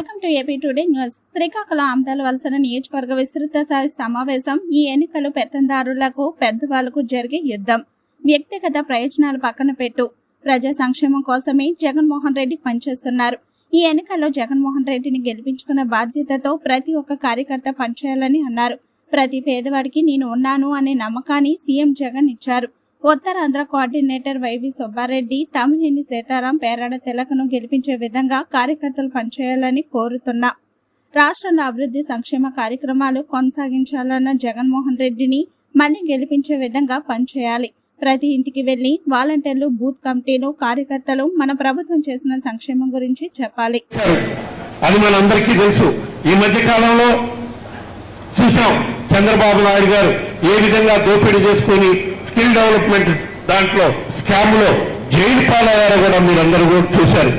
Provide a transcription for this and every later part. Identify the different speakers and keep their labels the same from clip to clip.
Speaker 1: Welcome to AP today news Srikakulam Amadala వలసన నియోజకవర్గ విస్తృత స్థాయి సమావేశం ఈ ఎన్నికలు పెత్తందారులకు పెద్దవాళ్ళకు జరిగే యుద్ధం. వ్యక్తిగత ప్రయోజనాలు పక్కన పెట్టు. ప్రజా సంక్షేమం కోసమే జగన్మోహన్ రెడ్డి పనిచేస్తున్నారు. ఈ ఎన్నికల్లో జగన్మోహన్ రెడ్డిని గెలిపించుకున్న బాధ్యతతో ప్రతి ఒక్క కార్యకర్త పనిచేయాలని అన్నారు. ప్రతి పేదవాడికి నేను ఉన్నాను అనే నమ్మకాన్ని సీఎం జగన్ ఇచ్చారు. ఉత్తరాంధ్ర కోఆర్డినేటర్ వైవి సుబ్బారెడ్డి తమ్మినేని సీతారాం పేరాడ తిలకను గెలిపించే విధంగా కార్యకర్తలు పనిచేయాలని కోరుతున్నా. రాష్ట్రంలో అభివృద్ధి సంక్షేమ కార్యక్రమాలు కొనసాగించాలన్న జగన్మోహన్ రెడ్డిని మళ్ళీ గెలిపించే విధంగా పనిచేయాలి. ప్రతి ఇంటికి వెళ్ళి వాలంటీర్లు బూత్ కమిటీలు కార్యకర్తలు మన ప్రభుత్వం చేసిన సంక్షేమం గురించి చెప్పాలి.
Speaker 2: అది మనందరికీ తెలుసు. ఈ మధ్య కాలంలో చూసాం చంద్రబాబు నాయుడు గారు ఏ విధంగా దోపిడీ చేసుకుని స్కిల్ డెవలప్మెంట్ దాంట్లో స్కామ్లో జైలు పాలయ్యారో కూడా మీరందరూ కూడా చూశారు.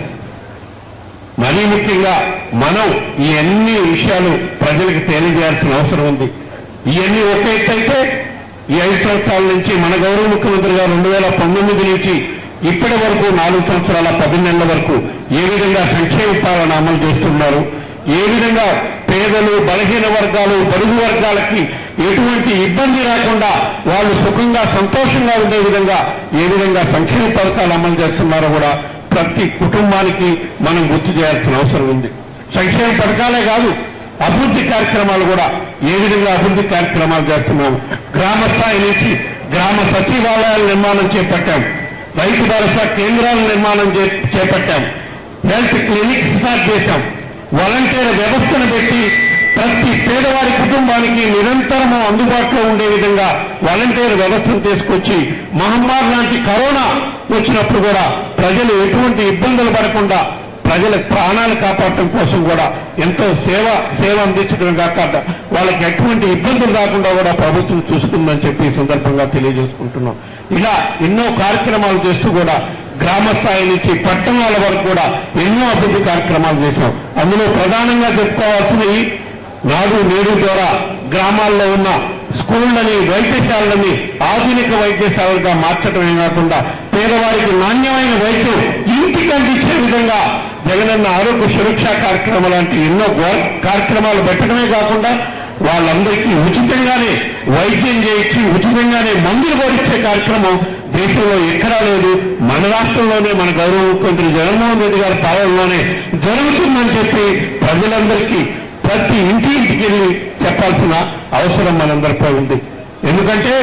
Speaker 2: మరీ ముఖ్యంగా మనం ఈ అన్ని విషయాలు ప్రజలకు తెలియజేయాల్సిన అవసరం ఉంది. ఇవన్నీ ఒక అయితే ఈ ఐదు సంవత్సరాల నుంచి మన గౌరవ ముఖ్యమంత్రి గారు రెండు వేల పంతొమ్మిది నుంచి ఇప్పటి వరకు నాలుగు సంవత్సరాల పది నెలల వరకు ఏ విధంగా సంక్షేమ పాలన అమలు చేస్తున్నారు? ఏ విధంగా పేదలు బలహీన వర్గాలు బడుగు వర్గాలకి ఎటువంటి ఇబ్బంది రాకుండా వాళ్ళు సుఖంగా సంతోషంగా ఉండే విధంగా ఏ విధంగా సంక్షేమ పథకాలు అమలు చేస్తున్నారో కూడా ప్రతి కుటుంబానికి మనం గుర్తు చేయాల్సిన అవసరం ఉంది. సంక్షేమ పథకాలే కాదు అభివృద్ధి కార్యక్రమాలు కూడా ఏ విధంగా అభివృద్ధి కార్యక్రమాలు చేస్తున్నాము గ్రామ స్థాయి నుంచి గ్రామ సచివాలయాల నిర్మాణం చేపట్టాం. రైతు భరోసా కేంద్రాల నిర్మాణం చే- చేపట్టాం. హెల్త్ క్లినిక్స్ స్టార్ట్ చేశాం. వాలంటీర్ వ్యవస్థను పెట్టి ప్రతి పేదవారి కుటుంబానికి నిరంతరము అందుబాటులో ఉండే విధంగా వాలంటీర్ వ్యవస్థను తీసుకొచ్చి మహమ్మారి లాంటి కరోనా వచ్చినప్పుడు కూడా ప్రజలు ఎటువంటి ఇబ్బందులు పడకుండా ప్రజల ప్రాణాలు కాపాడటం కోసం కూడా ఎంతో సేవ సేవ అందించడం కాక వాళ్ళకి ఎటువంటి ఇబ్బందులు రాకుండా కూడా ప్రభుత్వం చూస్తుందని చెప్పి ఈ సందర్భంగా తెలియజేసుకుంటున్నాం. ఇలా ఎన్నో కార్యక్రమాలు చేస్తూ కూడా గ్రామ స్థాయి నుంచి పట్టణాల వరకు కూడా ఎన్నో అభివృద్ధి కార్యక్రమాలు చేశాం. అందులో ప్రధానంగా చెప్పుకోవాల్సినవి నాడు నేడు ద్వారా గ్రామాల్లో ఉన్న స్కూళ్ళని వైద్యశాలని ఆధునిక వైద్యశాలలుగా మార్చడమే కాకుండా పేదవారికి నాణ్యమైన వైద్యం ఇంటికి అందించే విధంగా జగనన్న ఆరోగ్య సురక్ష కార్యక్రమం లాంటి ఎన్నో కార్యక్రమాలు పెట్టడమే కాకుండా వాళ్ళందరికీ ఉచితంగానే వైద్యం చేయించి ఉచితంగానే మందులు కోరిచ్చే కార్యక్రమం దేశంలో ఎక్కడా లేదు. మన రాష్ట్రంలోనే మన గౌరవ ముఖ్యమంత్రి జగన్మోహన్ రెడ్డి గారి పాలనలోనే జరుగుతుందని చెప్పి ప్రజలందరికీ ప్రతి ఇంటి ఇంటికి వెళ్ళి చెప్పాల్సిన అవసరం మనందరిపై ఉంది. ఎందుకంటే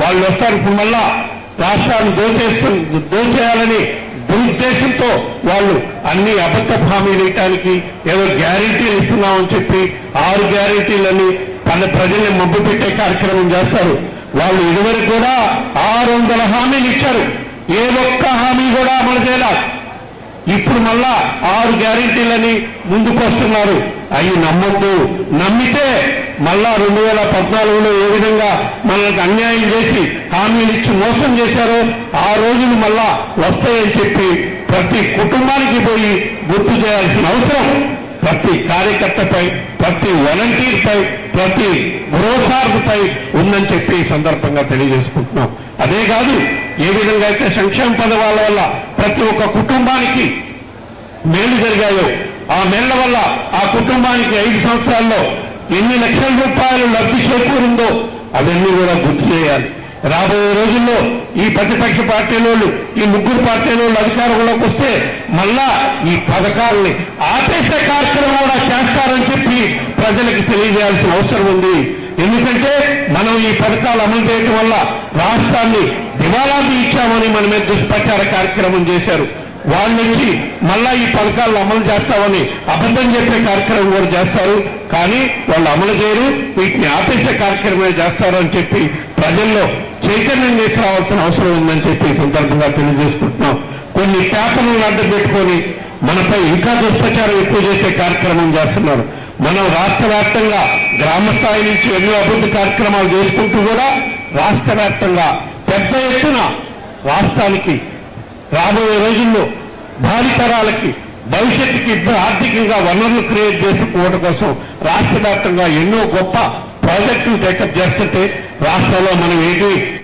Speaker 2: వాళ్ళు వస్తారు ఇప్పుడు మళ్ళా రాష్ట్రాన్ని దోచేస్తు దోచేయాలని దురుద్దేశంతో వాళ్ళు అన్ని అబద్ధ హామీలు ఇవ్వటానికి ఏదో గ్యారెంటీలు ఇస్తున్నామని చెప్పి ఆరు గ్యారెంటీలని తన ప్రజల్ని మబ్బు పెట్టే కార్యక్రమం చేస్తారు. వాళ్ళు ఇదివరకు కూడా ఆరు వందల హామీలు ఇచ్చారు. ఏ ఒక్క హామీ కూడా అమలు చేయాలి ఇప్పుడు మళ్ళా ఆరు గ్యారెంటీలని ముందుకు వస్తున్నారు. అవి నమ్మొద్దు. నమ్మితే మళ్ళా రెండు వేల పద్నాలుగులో ఏ విధంగా మనకు అన్యాయం చేసి హామీలు ఇచ్చి మోసం చేశారో ఆ రోజులు మళ్ళా వస్తాయని చెప్పి ప్రతి కుటుంబానికి పోయి గుర్తు చేయాల్సిన అవసరం. ప్రతి కార్యకర్తపై ప్రతి వాలంటీర్ పై ప్రతి గృహసార్థపై ఉందని చెప్పి ఈ సందర్భంగా తెలియజేసుకుంటున్నాం. అదే కాదు ఏ విధంగా అయితే సంక్షేమ పదవాల వల్ల ప్రతి ఒక్క కుటుంబానికి మేలు జరిగాయో ఆ మేళ్ళ వల్ల ఆ కుటుంబానికి ఐదు సంవత్సరాల్లో ఎన్ని లక్షల రూపాయలు లబ్ధి చేకూరిందో అవన్నీ కూడా గుర్తు చేయాలి. రాబోయే రోజుల్లో ఈ ప్రతిపక్ష పార్టీలోళ్ళు ఈ ముగ్గురు పార్టీలోళ్ళు అధికారంలోకి వస్తే మళ్ళా ఈ పథకాలని ఆపేసే కార్యక్రమం కూడా చేస్తారని చెప్పి ప్రజలకు తెలియజేయాల్సిన అవసరం ఉంది. ఎందుకంటే మనం ఈ పథకాలు అమలు చేయడం వల్ల రాష్ట్రాన్ని దివాలాది ఇచ్చామని మన మీద దుష్ప్రచార కార్యక్రమం చేశారు. వాళ్ళ నుంచి మళ్ళా ఈ పథకాలను అమలు చేస్తామని అబద్ధం చెప్పే కార్యక్రమం కూడా చేస్తారు. కానీ వాళ్ళు అమలు చేయరు వీటిని ఆపేసే కార్యక్రమమే చేస్తారు అని చెప్పి ప్రజల్లో చైతన్యం తీసుకురావాల్సిన అవసరం ఉందని చెప్పి సందర్భంగా తెలియజేసుకుంటున్నాం. కొన్ని పేపర్లను అడ్డు పెట్టుకొని మనపై ఇంకా దుష్ప్రచారం ఎక్కువ చేసే కార్యక్రమం చేస్తున్నారు. మనం రాష్ట్ర వ్యాప్తంగా గ్రామ స్థాయి నుంచి ఎన్నో అభివృద్ధి కార్యక్రమాలు చేసుకుంటూ కూడా రాష్ట్ర వ్యాప్తంగా పెద్ద ఎత్తున రాష్ట్రానికి రాబోయే రోజుల్లో భావితరాలకి భవిష్యత్తుకి ఇద్దరు ఆర్థికంగా వనరులు క్రియేట్ చేసుకోవడం కోసం రాష్ట్ర వ్యాప్తంగా ఎన్నో గొప్ప ప్రాజెక్టులు టేకప్ చేస్తుంటే రాష్ట్రంలో మనం ఏంటి